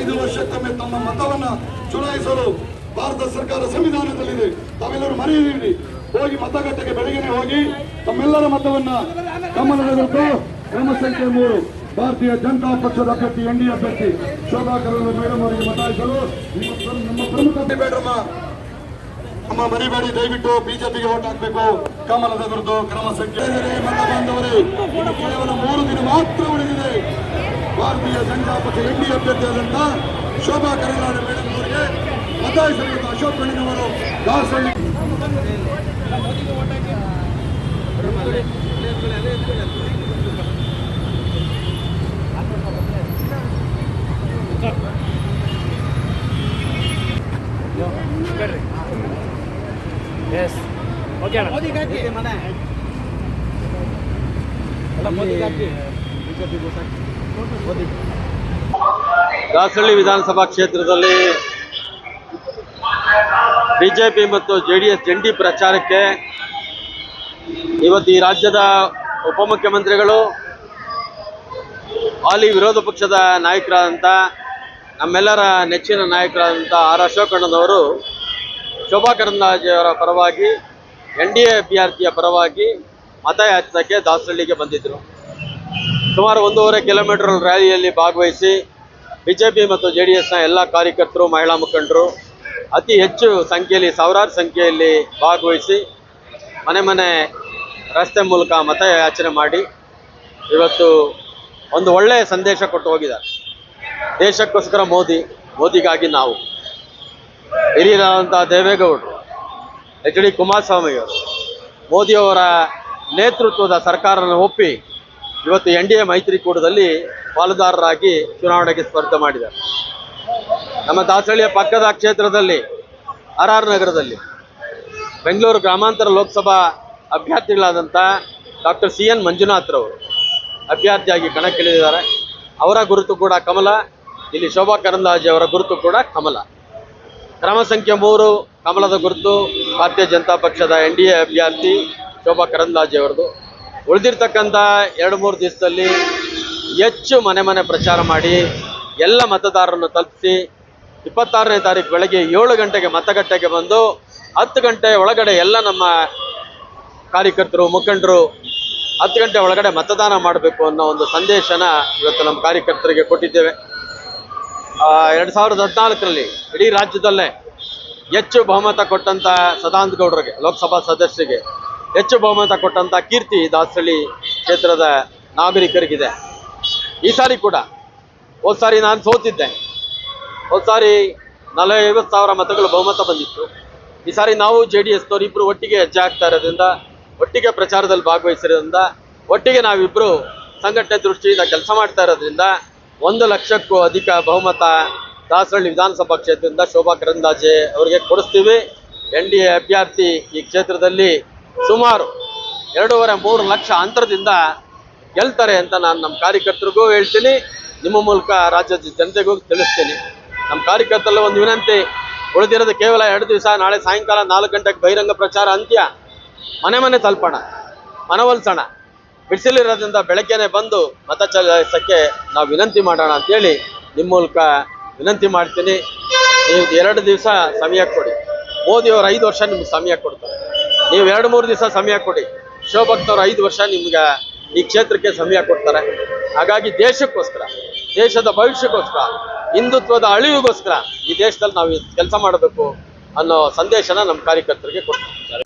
ಐದು ವರ್ಷಕ್ಕೊಮ್ಮೆ ತಮ್ಮ ಮತವನ್ನ ಚುನಾಯಿಸಲು ಭಾರತ ಸರ್ಕಾರ ಸಂವಿಧಾನದಲ್ಲಿದೆ. ತಾವೆಲ್ಲರೂ ಮರೆಯದಿರಿ ಹೋಗಿ ಮತಗಟ್ಟೆಗೆ ಬೆಳಗ್ಗೆನೆ ಹೋಗಿ ತಮ್ಮೆಲ್ಲರ ಮತವನ್ನ ವಿರುದ್ಧ ಕ್ರಮ ಸಂಖ್ಯೆ ಮೂರು. ಭಾರತೀಯ ಜನತಾ ಪಕ್ಷದ ಅಭ್ಯರ್ಥಿ ಎನ್ ಡಿ ಅಭ್ಯರ್ಥಿ ಶೋಭಾ ಕರಂದ್ಲಾಜೆ ಮೇಡಮ್ ಅವರಿಗೆ ಮತಾಯಿಸಲು ನಿಮ್ಮ ಪ್ರ- ನಮ್ಮ ಪ್ರಮುಖ ಬೇಡ್ರಮ್ಮ. ನಮ್ಮ ಮರಿಬೇಡಿ ದಯವಿಟ್ಟು ಬಿಜೆಪಿಗೆ ಓಟ್ ಹಾಕಬೇಕು. ಕಮಲದ ವಿರುದ್ಧ ಕ್ರಮ ಸಂಖ್ಯೆ. ಮತ ಬಾಂಧವರೇ ಕೇವಲ ಮೂರು ದಿನ ಮಾತ್ರ ಉಳಿದಿದೆ. ಭಾರತೀಯ ಜನತಾ ಪಕ್ಷ ಎನ್ ಡಿ ಅಭ್ಯರ್ಥಿಯಾದಂತ ಶೋಭಾ ಕರಂದ್ಲಾಜೆ ಮೇಡಮ್ ಅವರಿಗೆ ಮತಾಯಿಸಬೇಕು ಅಶೋಕ್ ಕಣ್ಣಿನವರು ದಾಸಹಳ್ಳಿ ಎಸ್ ಓಕೆ ಅಣ್ಣ ಮೋದಿಗೆ ಹಾಕಿ ಮನೆ ಎಲ್ಲ ಮೋದಿಗೆ ಹಾಕಿ ಬಿಜೆಪಿ ಮೋದಿ ದಾಸಹಳ್ಳಿ ವಿಧಾನಸಭಾ ಕ್ಷೇತ್ರದಲ್ಲಿ ಬಿಜೆಪಿ ಮತ್ತು ಜೆ ಡಿ ಎಸ್ ಜಂಟಿ ಪ್ರಚಾರಕ್ಕೆ ಇವತ್ತು ಈ ರಾಜ್ಯದ ಉಪಮುಖ್ಯಮಂತ್ರಿಗಳು, ಹಾಲಿ ವಿರೋಧ ಪಕ್ಷದ ನಾಯಕರಾದಂಥ ನಮ್ಮೆಲ್ಲರ ನೆಚ್ಚಿನ ನಾಯಕರಾದಂಥ ಆರ್ ಅಶೋಕಣ್ಣನವರು ಶೋಭಾ ಕರಂದ್ಲಾಜೆಯವರ ಪರವಾಗಿ, ಎನ್ ಡಿ ಎ ಅಭ್ಯರ್ಥಿಯ ಪರವಾಗಿ ಮತಯಾಚನೆಗೆ ದಾಸಹಳ್ಳಿಗೆ ಬಂದಿದ್ದರು ಸುಮಾರು ಒಂದೂವರೆ ಕಿಲೋಮೀಟರ್ ರ್ಯಾಲಿಯಲ್ಲಿ ಭಾಗವಹಿಸಿ ಬಿಜೆಪಿ ಮತ್ತು ಜೆ ಡಿ ಎಸ್ನ ಎಲ್ಲ ಕಾರ್ಯಕರ್ತರು, ಮಹಿಳಾ ಮುಖಂಡರು ಅತಿ ಹೆಚ್ಚು ಸಂಖ್ಯೆಯಲ್ಲಿ, ಸಾವಿರಾರು ಸಂಖ್ಯೆಯಲ್ಲಿ ಭಾಗವಹಿಸಿ ಮನೆ ಮನೆ ರಸ್ತೆ ಮೂಲಕ ಮತಯಾಚನೆ ಮಾಡಿ ಇವತ್ತು ಒಂದು ಒಳ್ಳೆಯ ಸಂದೇಶ ಕೊಟ್ಟು ಹೋಗಿದ್ದಾರೆ. ದೇಶಕ್ಕೋಸ್ಕರ ಮೋದಿ, ಮೋದಿಗಾಗಿ ನಾವು. ಹಿರಿಯರಾದಂಥ ದೇವೇಗೌಡರು, ಎಚ್ ಡಿ ಕುಮಾರಸ್ವಾಮಿಯವರು, ಮೋದಿಯವರ ನೇತೃತ್ವದ ಸರ್ಕಾರವನ್ನು ಒಪ್ಪಿ ಇವತ್ತು ಎನ್ ಡಿ ಎ ಮೈತ್ರಿಕೂಟದಲ್ಲಿ ಪಾಲುದಾರರಾಗಿ ಚುನಾವಣೆಗೆ ಸ್ಪರ್ಧೆ ಮಾಡಿದ್ದಾರೆ. ನಮ್ಮ ದಾಸಹಳ್ಳಿಯ ಪಕ್ಕದ ಕ್ಷೇತ್ರದಲ್ಲಿ, ಆರ್ ಆರ್ ನಗರದಲ್ಲಿ, ಬೆಂಗಳೂರು ಗ್ರಾಮಾಂತರ ಲೋಕಸಭಾ ಅಭ್ಯರ್ಥಿಗಳಾದಂಥ ಡಾಕ್ಟರ್ ಸಿ ಎನ್ ಮಂಜುನಾಥ್ರವರು ಅಭ್ಯರ್ಥಿಯಾಗಿ ಕಣಕ್ಕಿಳಿದಿದ್ದಾರೆ. ಅವರ ಗುರುತು ಕೂಡ ಕಮಲ, ಇಲ್ಲಿ ಶೋಭಾ ಕರಂದಾಜೆ ಅವರ ಗುರುತು ಕೂಡ ಕಮಲ. ಕ್ರಮ ಸಂಖ್ಯೆ ಮೂರು, ಕಮಲದ ಗುರುತು ಭಾರತೀಯ ಜನತಾ ಪಕ್ಷದ ಎನ್ ಡಿ ಎ ಅಭ್ಯರ್ಥಿ ಶೋಭಾ ಕರಂದಾಜೆ ಅವರದು. ಉಳಿದಿರ್ತಕ್ಕಂಥ ಎರಡು ಮೂರು ದಿವಸದಲ್ಲಿ ಹೆಚ್ಚು ಮನೆ ಮನೆ ಪ್ರಚಾರ ಮಾಡಿ ಎಲ್ಲ ಮತದಾರರನ್ನು ತಲುಪಿಸಿ ಇಪ್ಪತ್ತಾರನೇ ತಾರೀಕು ಬೆಳಗ್ಗೆ ಏಳು ಗಂಟೆಗೆ ಮತಗಟ್ಟೆಗೆ ಬಂದು ಹತ್ತು ಗಂಟೆ ಒಳಗಡೆ ಎಲ್ಲ ನಮ್ಮ ಕಾರ್ಯಕರ್ತರು, ಮುಖಂಡರು ಹತ್ತು ಗಂಟೆ ಒಳಗಡೆ ಮತದಾನ ಮಾಡಬೇಕು ಅನ್ನೋ ಒಂದು ಸಂದೇಶನ ಇವತ್ತು ನಮ್ಮ ಕಾರ್ಯಕರ್ತರಿಗೆ ಕೊಟ್ಟಿದ್ದೇವೆ. ಎರಡು ಸಾವಿರದ ಹದಿನಾಲ್ಕರಲ್ಲಿ ಇಡೀ ರಾಜ್ಯದಲ್ಲೇ ಹೆಚ್ಚು ಬಹುಮತ ಕೊಟ್ಟಂತ ಸದಾನಂದ ಗೌಡರಿಗೆ, ಲೋಕಸಭಾ ಸದಸ್ಯರಿಗೆ ಹೆಚ್ಚು ಬಹುಮತ ಕೊಟ್ಟಂತ ಕೀರ್ತಿ ದಾಸಹಳ್ಳಿ ಕ್ಷೇತ್ರದ ನಾಗರಿಕರಿಗಿದೆ. ಈ ಸಾರಿ ಕೂಡ ಹೋದ ಸಾರಿ ನಾನು ಸೋತಿದ್ದೆ. ಹೋದ ಸಾರಿ ನಲವೈವತ್ತು ಸಾವಿರ ಮತಗಳು ಬಹುಮತ ಬಂದಿತ್ತು. ಈ ಸಾರಿ ನಾವು ಜೆ ಡಿ ಎಸ್ನವ್ರು ಇಬ್ಬರು ಒಟ್ಟಿಗೆ ಹೆಜ್ಜೆ ಆಗ್ತಾ ಇರೋದ್ರಿಂದ, ಒಟ್ಟಿಗೆ ಪ್ರಚಾರದಲ್ಲಿ ಭಾಗವಹಿಸಿರೋದ್ರಿಂದ, ಒಟ್ಟಿಗೆ ನಾವಿಬ್ಬರು ಸಂಘಟನೆ ದೃಷ್ಟಿಯಿಂದ ಕೆಲಸ ಮಾಡ್ತಾ ಇರೋದ್ರಿಂದ ಒಂದು ಲಕ್ಷಕ್ಕೂ ಅಧಿಕ ಬಹುಮತ ದಾಸರಳ್ಳಿ ವಿಧಾನಸಭಾ ಕ್ಷೇತ್ರದಿಂದ ಶೋಭಾ ಕರಂದಾಜೆ ಅವರಿಗೆ ಕೊಡಿಸ್ತೀವಿ. ಎನ್ ಡಿ ಎ ಅಭ್ಯರ್ಥಿ ಈ ಕ್ಷೇತ್ರದಲ್ಲಿ ಸುಮಾರು ಎರಡೂವರೆ ಮೂರು ಲಕ್ಷ ಅಂತರದಿಂದ ಗೆಲ್ತಾರೆ ಅಂತ ನಾನು ನಮ್ಮ ಕಾರ್ಯಕರ್ತರಿಗೂ ಹೇಳ್ತೀನಿ. ನಿಮ್ಮ ಮೂಲಕ ರಾಜ್ಯದ ಜನತೆಗೂ ತಿಳಿಸ್ತೀನಿ. ನಮ್ಮ ಕಾರ್ಯಕರ್ತರಲ್ಲಿ ಒಂದು ವಿನಂತಿ, ಉಳಿದಿರೋದು ಕೇವಲ ಎರಡು ದಿವಸ, ನಾಳೆ ಸಾಯಂಕಾಲ ನಾಲ್ಕು ಗಂಟೆಗೆ ಬಹಿರಂಗ ಪ್ರಚಾರ ಅಂತ್ಯ. ಮನೆ ಮನೆ ತಲುಪೋಣ ಮನವೊಲಿಸೋಣ ಬಿಸಿಲಿರೋದ್ರಿಂದ ಬೆಳಗ್ಗೆನೆ ಬಂದು ಮತ ಚಲಾಯಿಸೋಕ್ಕೆ ನಾವು ವಿನಂತಿ ಮಾಡೋಣ ಅಂತೇಳಿ ನಿಮ್ಮ ಮೂಲಕ ವಿನಂತಿ ಮಾಡ್ತೀನಿ. ನೀವು ಎರಡು ದಿವಸ ಸಮಯ ಕೊಡಿ. ಮೋದಿಯವರು ಐದು ವರ್ಷ ನಿಮ್ಗೆ ಸಮಯ ಕೊಡ್ತಾರೆ. ನೀವು ಎರಡು ಮೂರು ದಿವಸ ಸಮಯ ಕೊಡಿ. ಶಿವಭಕ್ತವ್ರು ಐದು ವರ್ಷ ನಿಮ್ಗೆ ಈ ಕ್ಷೇತ್ರಕ್ಕೆ ಸಮಯ ಕೊಡ್ತಾರೆ. ಹಾಗಾಗಿ ದೇಶಕ್ಕೋಸ್ಕರ, ದೇಶದ ಭವಿಷ್ಯಕ್ಕೋಸ್ಕರ, ಹಿಂದುತ್ವದ ಅಳಿವಿಗೋಸ್ಕರ ಈ ದೇಶದಲ್ಲಿ ನಾವು ಕೆಲಸ ಮಾಡಬೇಕು ಅನ್ನೋ ಸಂದೇಶನ ನಮ್ಮ ಕಾರ್ಯಕರ್ತರಿಗೆ ಕೊಡ್ತಾರೆ